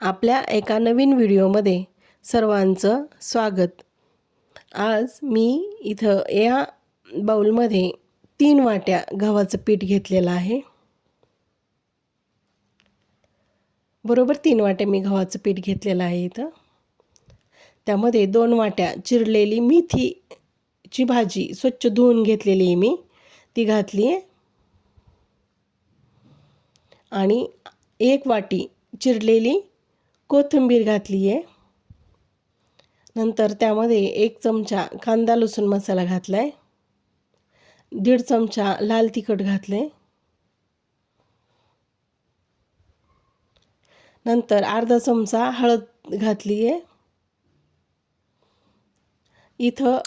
आपल्या एका नवीन व्हिडिओमध्ये सर्वांचं स्वागत. आज मी इथं या बाऊलमध्ये तीन वाट्या गव्हाचं पीठ घेतलेलं आहे. बरोबर तीन वाट्या मी गव्हाचं पीठ घेतलेलं आहे इथं. त्यामध्ये दोन वाट्या चिरलेली मेथीची भाजी स्वच्छ धुवून घेतलेली आहे मी. ती घातली आहे. आणि एक वाटी चिरलेली कोथिंबीर घातली आहे. नंतर त्यामध्ये एक चमचा कांदा लसूण मसाला घातला आहे दीड चमचा लाल तिखट घातले नंतर अर्धा चमचा हळद घातली आहे. इथं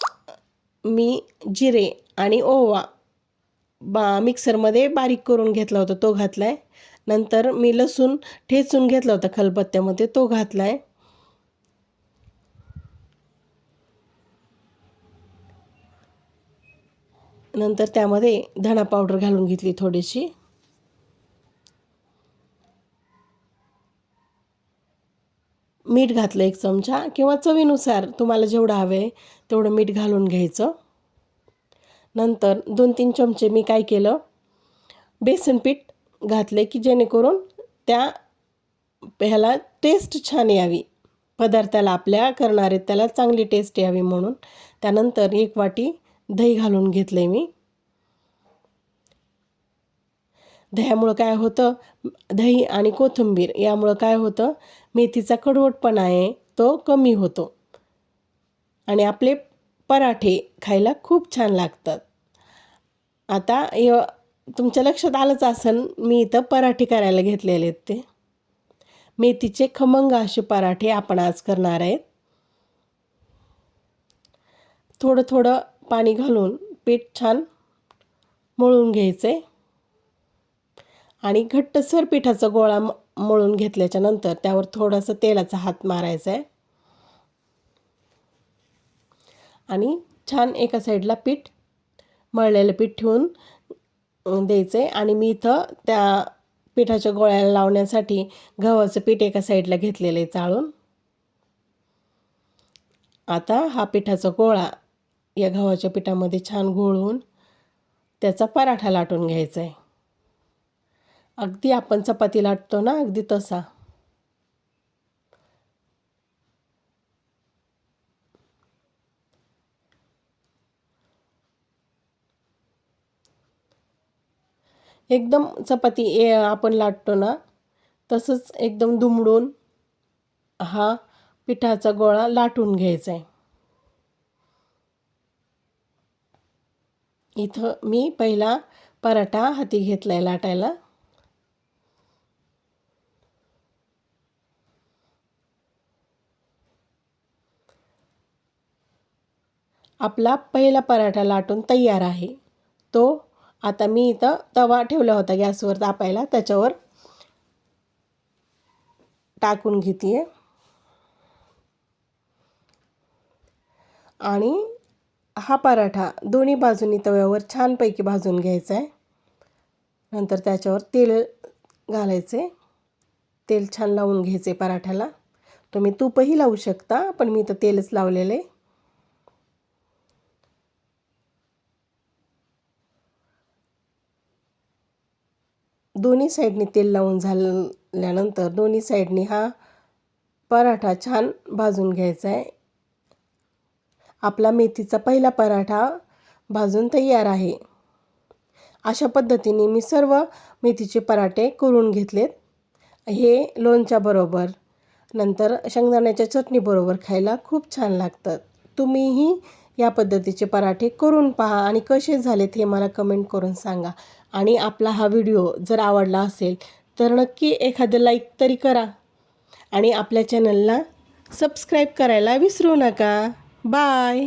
मी जिरे आणि ओवा बा मिक्सरमध्ये बारीक करून घेतला होता तो घातला आहे नंतर मी लसूण ठेचून घेतला होता खलबत्त्यामध्ये तो घातला आहे नंतर त्यामध्ये धणा पावडर घालून घेतली थोडीशी. मीठ घातलं एक चमचा किंवा चवीनुसार तुम्हाला जेवढं हवं आहे तेवढं मीठ घालून घ्यायचं. नंतर दोन तीन चमचे मी काय केलं? बेसन पीठ घातले की जेणेकरून त्या ह्याला टेस्ट छान यावी. पदार्थाला आपल्या करणारे त्याला चांगली टेस्ट यावी म्हणून. त्यानंतर एक वाटी दही घालून घेतले मी. दह्यामुळं काय होतं? दही आणि कोथिंबीर यामुळं काय होतं? मेथीचा कडवटपणा आहे तो कमी होतो. आणि आपले पराठे खायला खूप छान लागतात. आता य तुमच्या लक्षात आलंच असन मी इथं पराठे करायला घेतलेले आहेत ते. मेथीचे खमंग असे पराठे आपण आज करणार आहेत. थोडं थोडं पाणी घालून पीठ छान मळून घ्यायचे. आणि घट्टसर पिठाचा गोळा मळून घेतल्याच्या नंतर त्यावर थोडासा तेलाचा हात मारायचा आहे. आणि छान एका साईडला पीठ मळलेलं पीठ ठेवून द्यायचं. आहे आणि मी इथं त्या पिठाच्या गोळ्याला लावण्यासाठी गव्हाचं पीठ एका साईडला घेतलेलं आहे चाळून. आता हा पिठाचा गोळा या गव्हाच्या पिठामध्ये छान घोळवून त्याचा पराठा लाटून घ्यायचा आहे. अगदी आपण चपाती लाटतो ना अगदी तसा. एकदम चपाती ए आपण लाटतो ना तसंच एकदम दुमडून हा पिठाचा गोळा लाटून घ्यायचा आहे. इथं मी पहिला पराठा हाती घेतला आहे लाटायला. आपला पहिला पराठा लाटून तयार आहे. तो आता मी इथं तवा ठेवला होता गॅसवर तापायला त्याच्यावर टाकून घेते आणि हा पराठा दोन्ही बाजूनी तव्यावर छानपैकी भाजून घ्यायचा आहे नंतर त्याच्यावर तेल घालायचे तेल छान लावून घ्यायचे पराठ्याला. तुम्ही तूपही लावू शकता पण मी तर तेलच लावलेलं आहे दोन्ही साईडने तेल लावून झाल्यानंतर दोन्ही साईडने हा पराठा छान भाजून घ्यायचा आहे. आपला मेथीचा पहिला पराठा भाजून तयार आहे. अशा पद्धतीने मी सर्व मेथीचे पराठे करून घेतलेत. हे लोणच्याबरोबर नंतर शेंगदाण्याच्या चटणीबरोबर खायला खूप छान लागतात. तुम्हीही या पद्धतीचे पराठे करून पहा आणि कसे झालेत हे मला कमेंट करून सांगा. आणि आपला हा व्हिडिओ जर आवडला असेल तर नक्की एखादं लाईक तरी करा. आणि आपल्या चॅनलला सबस्क्राईब करायला विसरू नका. बाय